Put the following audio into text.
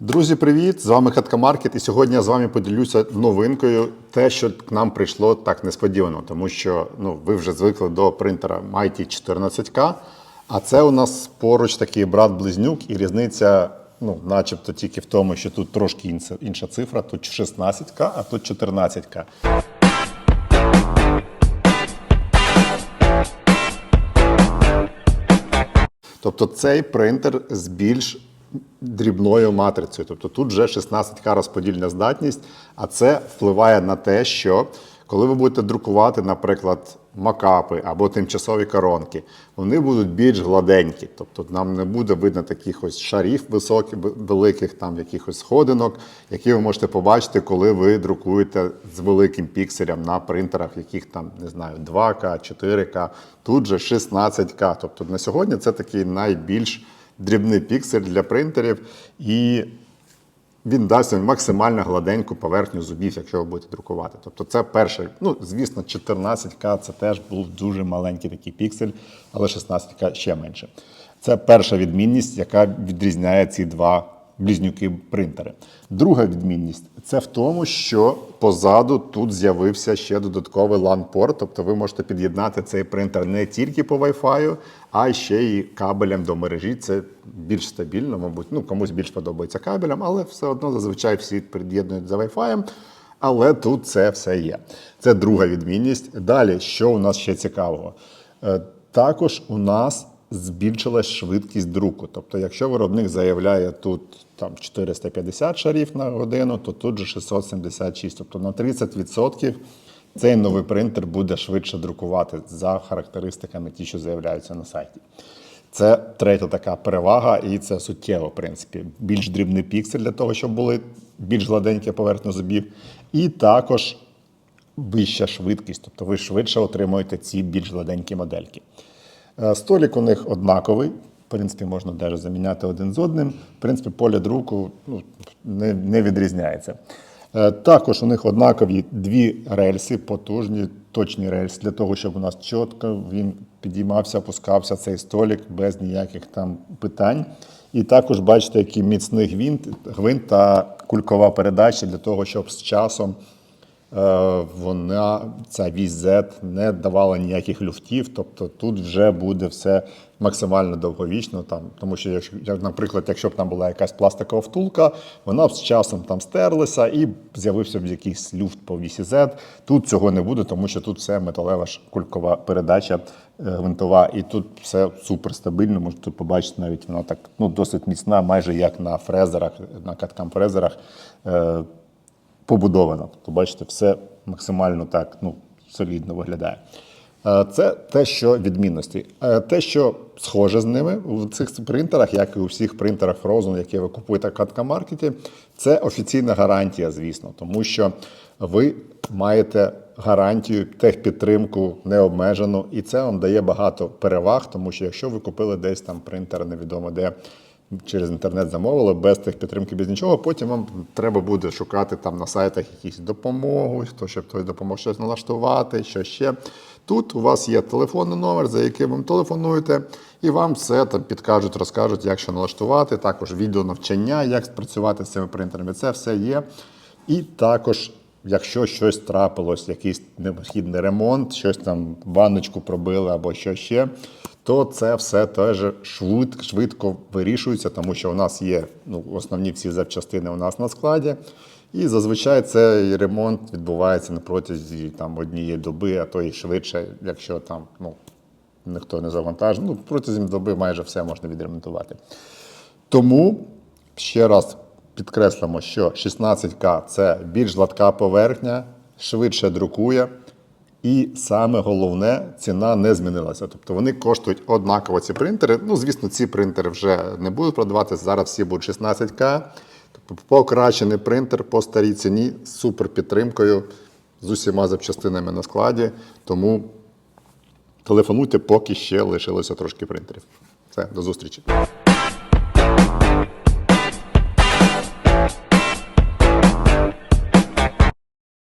Друзі, привіт! З вами Хатка Маркет, і сьогодні я з вами поділюся новинкою, те, що к нам прийшло так несподівано, тому що ну, ви вже звикли до принтера Mighty 14K, а це у нас поруч такий брат-близнюк, і різниця, ну, начебто, тільки в тому, що тут трошки інша, цифра, тут 16К, а тут 14К. Тобто цей принтер з більш дрібною матрицею. Тобто тут вже 16К розподільна здатність, а це впливає на те, що коли ви будете друкувати, наприклад, макапи або тимчасові коронки, вони будуть більш гладенькі. Тобто нам не буде видно таких ось шарів високих, великих, там якихось сходинок, які ви можете побачити, коли ви друкуєте з великим пікселем на принтерах, яких там не знаю 2К, 4К, тут же 16К. Тобто на сьогодні це такий найбільш дрібний піксель для принтерів, і він дасть максимально гладеньку поверхню зубів, якщо ви будете друкувати. Тобто це перше. Ну, звісно, 14К це теж був дуже маленький такий піксель, але 16К ще менше. Це перша відмінність, яка відрізняє ці два близнюки принтери. Друга відмінність це в тому, що позаду тут з'явився ще додатковий LAN-порт, тобто ви можете під'єднати цей принтер не тільки по Wi-Fi, а ще й кабелем до мережі. Це більш стабільно, мабуть. Ну, комусь більш подобається кабелем, але все одно зазвичай всі під'єднують за Wi-Fi. Але тут це все є. Це друга відмінність. Далі, що у нас ще цікавого? Е, Також у нас збільшилась швидкість друку. Тобто, якщо виробник заявляє тут там 450 шарів на годину, то тут же 676. Тобто на 30% цей новий принтер буде швидше друкувати за характеристиками, ті, що заявляються на сайті. Це третя така перевага, і це суттєво, в принципі. Більш дрібний піксель для того, щоб були більш гладенькі поверхні зубів. І також вища швидкість, тобто ви швидше отримуєте ці більш гладенькі модельки. Е, Столік у них однаковий. В принципі, можна навіть заміняти один з одним. В принципі, поле друку ну, не, не відрізняється. Е, Також у них однакові дві рельси, потужні, точні рельси, для того, щоб у нас чітко він підіймався, опускався цей столік без ніяких там питань. І також бачите, який міцний гвинт, гвинт та кулькова передача для того, щоб з часом вона, ця Z не давала ніяких люфтів, тобто тут вже буде все максимально довговічно. Там, тому що, якщо, як, наприклад, якщо б там була якась пластикова втулка, вона б з часом там стерлася і з'явився б якийсь люфт по вісі Z. Тут цього не буде, тому що тут все металева кулькова передача е, гвинтова, і тут все супер стабільно. Можете побачити, навіть вона так ну, досить міцна, майже як на фрезерах, на каткам фрезерах. Побудована. Тобто, бачите, все максимально так ну, солідно виглядає. Е, Це те, що відмінності. Е, Те, що схоже з ними в цих принтерах, як і у всіх принтерах Frozen, які ви купуєте в каткамаркеті, це офіційна гарантія, звісно, тому що ви маєте гарантію, техпідтримку необмежену, і це вам дає багато переваг, тому що якщо ви купили десь там принтер, невідомо де через інтернет замовили, без техпідтримки, без нічого. Потім вам треба буде шукати там на сайтах якісь допомогу, хто щоб хтось допомог щось налаштувати, що ще. Тут у вас є телефонний номер, за яким ви телефонуєте, і вам все там підкажуть, розкажуть, як що налаштувати. Також відео навчання, як спрацювати з цими принтерами. Це все є. І також. Якщо щось трапилось, якийсь необхідний ремонт, щось там ванночку пробили або що ще, то це все теж швид, швидко вирішується, тому що у нас є ну, основні всі запчастини у нас на складі. І зазвичай цей ремонт відбувається на протязі там, однієї доби, а то і швидше, якщо там ну, ніхто не завантажить. Ну, протягом доби майже все можна відремонтувати. Тому ще раз підкреслимо, що 16К це більш гладка поверхня, швидше друкує. І саме головне, ціна не змінилася. Тобто вони коштують однаково ці принтери. Ну, звісно, ці принтери вже не будуть продаватися. Зараз всі будуть 16К. Тобто покращений принтер по старій ціні з супер підтримкою, з усіма запчастинами на складі. Тому телефонуйте, поки ще лишилося трошки принтерів. Все, до зустрічі.